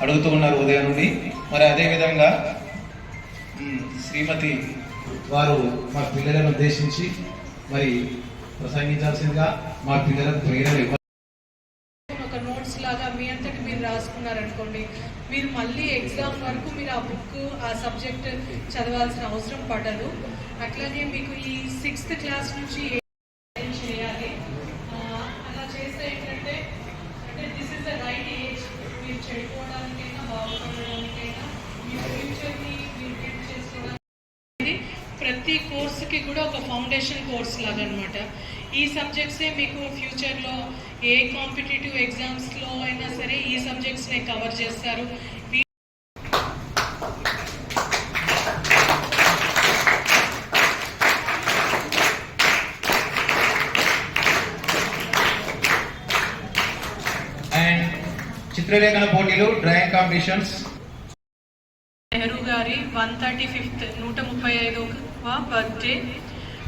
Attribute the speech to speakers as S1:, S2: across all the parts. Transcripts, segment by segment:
S1: అడుగుతూ ఉన్నారు ఉదయం నుండి. మరి అదేవిధంగా శ్రీమతి వారు మా పిల్లలను ఉద్దేశించి మరి ప్రసంగించాల్సిందిగా మా పిల్లలకు ప్రేరణ
S2: ఒక నోట్స్ లాగా మీ అంతటి మీరు రాసుకున్నారనుకోండి మీరు మళ్ళీ ఎగ్జామ్ వరకు మీరు ఆ బుక్ ఆ సబ్జెక్ట్ చదవాల్సిన అవసరం పడదు. అట్లాగే మీకు ఈ సిక్స్త్ క్లాస్ నుంచి ప్రతి కోర్సుకి కూడా ఒక ఫౌండేషన్ కోర్స్ లాగా అనమాట ఈ సబ్జెక్ట్సే మీకు ఫ్యూచర్లో ఏ కాంపిటేటివ్ ఎగ్జామ్స్లో అయినా సరే ఈ సబ్జెక్ట్స్నే కవర్ చేస్తారు.
S1: అండ్ చిత్రలేఖన పోటీలు డ్రాయింగ్ కాంపిటీషన్స్.
S2: నెహ్రూ గారి వన్ థర్టీ ఫిఫ్త్ నూట ముప్పై ఐదవ బర్త్డే.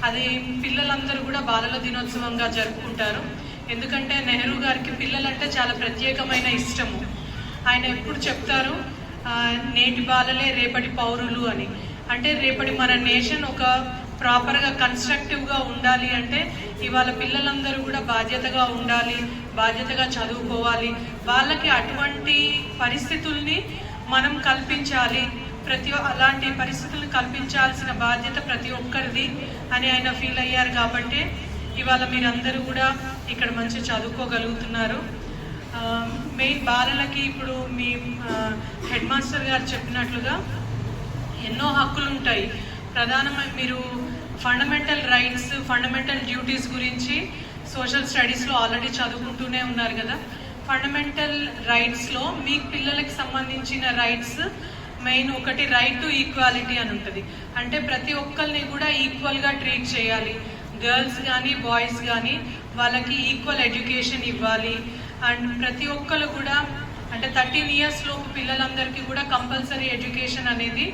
S2: అది పిల్లలందరూ కూడా బాలల దినోత్సవంగా జరుపుకుంటారు. ఎందుకంటే నెహ్రూ గారికి పిల్లలంటే చాలా ప్రత్యేకమైన ఇష్టము. ఆయన ఎప్పుడు చెప్తారు నేటి బాలలే రేపటి పౌరులు అని. అంటే రేపటి మన నేషన్ ఒక ప్రాపర్గా కన్స్ట్రక్టివ్గా ఉండాలి అంటే ఇవాళ పిల్లలందరూ కూడా బాధ్యతగా ఉండాలి బాధ్యతగా చదువుకోవాలి. వాళ్ళకి అటువంటి పరిస్థితుల్ని మనం కల్పించాలి. ప్రతి అలాంటి పరిస్థితులను కల్పించాల్సిన బాధ్యత ప్రతి ఒక్కరిది అని ఆయన ఫీల్ అయ్యారు కాబట్టి ఇవాళ మీరందరూ కూడా ఇక్కడ మంచి చదువుకోగలుగుతున్నారు. మెయిన్ బాలలకి ఇప్పుడు మీ హెడ్ మాస్టర్ గారు చెప్పినట్లుగా ఎన్నో హక్కులు ఉంటాయి ప్రధానమైన మీరు ఫండమెంటల్ రైట్స్ ఫండమెంటల్ డ్యూటీస్ గురించి సోషల్ స్టడీస్లో ఆల్రెడీ చదువుకుంటూనే ఉన్నారు కదా. ఫండమెంటల్ రైట్స్లో మీ పిల్లలకి సంబంధించిన రైట్స్ మెయిన్ ఒకటి రైట్ టు ఈక్వాలిటీ అని ఉంటుంది. అంటే ప్రతి ఒక్కరిని కూడా ఈక్వల్గా ట్రీట్ చేయాలి. గర్ల్స్ కానీ బాయ్స్ కానీ వాళ్ళకి ఈక్వల్ ఎడ్యుకేషన్ ఇవ్వాలి. అండ్ ప్రతి ఒక్కరు కూడా అంటే థర్టీన్ ఇయర్స్ లోపు పిల్లలందరికీ కూడా కంపల్సరీ ఎడ్యుకేషన్ అనేది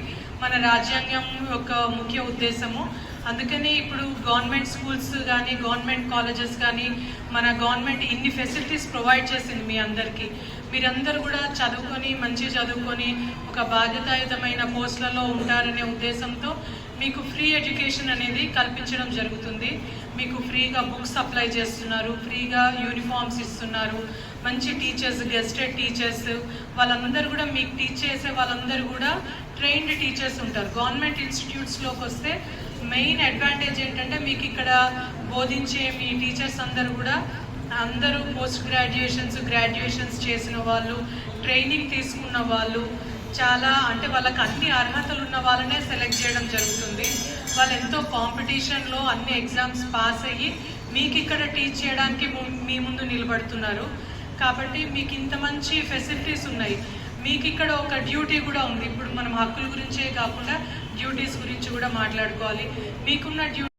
S2: మన రాజ్యాంగం యొక్క ముఖ్య ఉద్దేశము. అందుకని ఇప్పుడు గవర్నమెంట్ స్కూల్స్ కానీ గవర్నమెంట్ కాలేజెస్ కానీ మన గవర్నమెంట్ ఇన్ని ఫెసిలిటీస్ ప్రొవైడ్ చేసింది మీ అందరికీ. మీరందరూ కూడా చదువుకొని మంచి చదువుకొని ఒక బాధ్యతాయుతమైన పోస్టులలో ఉంటారనే ఉద్దేశంతో మీకు ఫ్రీ ఎడ్యుకేషన్ అనేది కల్పించడం జరుగుతుంది. మీకు ఫ్రీగా బుక్స్ సప్లై చేస్తున్నారు ఫ్రీగా యూనిఫామ్స్ ఇస్తున్నారు మంచి టీచర్స్ గెస్టెడ్ టీచర్స్ వాళ్ళందరూ కూడా మీకు టీచ్ చేసే వాళ్ళందరూ కూడా ట్రైన్డ్ టీచర్స్ ఉంటారు. గవర్నమెంట్ ఇన్స్టిట్యూట్స్లోకి వస్తే మెయిన్ అడ్వాంటేజ్ ఏంటంటే మీకు ఇక్కడ బోధించే మీ టీచర్స్ అందరూ కూడా అందరూ పోస్ట్ గ్రాడ్యుయేషన్స్ గ్రాడ్యుయేషన్స్ చేసిన వాళ్ళు ట్రైనింగ్ తీసుకున్న వాళ్ళు చాలా అంటే వాళ్ళకి అన్ని అర్హతలు ఉన్న వాళ్ళనే సెలెక్ట్ చేయడం జరుగుతుంది. వాళ్ళు ఎంతో కాంపిటీషన్లో అన్ని ఎగ్జామ్స్ పాస్ అయ్యి మీకు ఇక్కడ టీచ్ చేయడానికి ము- మీ ముందు నిలబడుతున్నారు. కాబట్టి మీకు ఇంత మంచి ఫెసిలిటీస్ ఉన్నాయి. మీకు ఇక్కడ ఒక డ్యూటీ కూడా ఉంది. ఇప్పుడు మనం హక్కుల గురించే కాకుండా డ్యూటీస్ గురించి కూడా మాట్లాడుకోవాలి. మీకున్న డ్యూ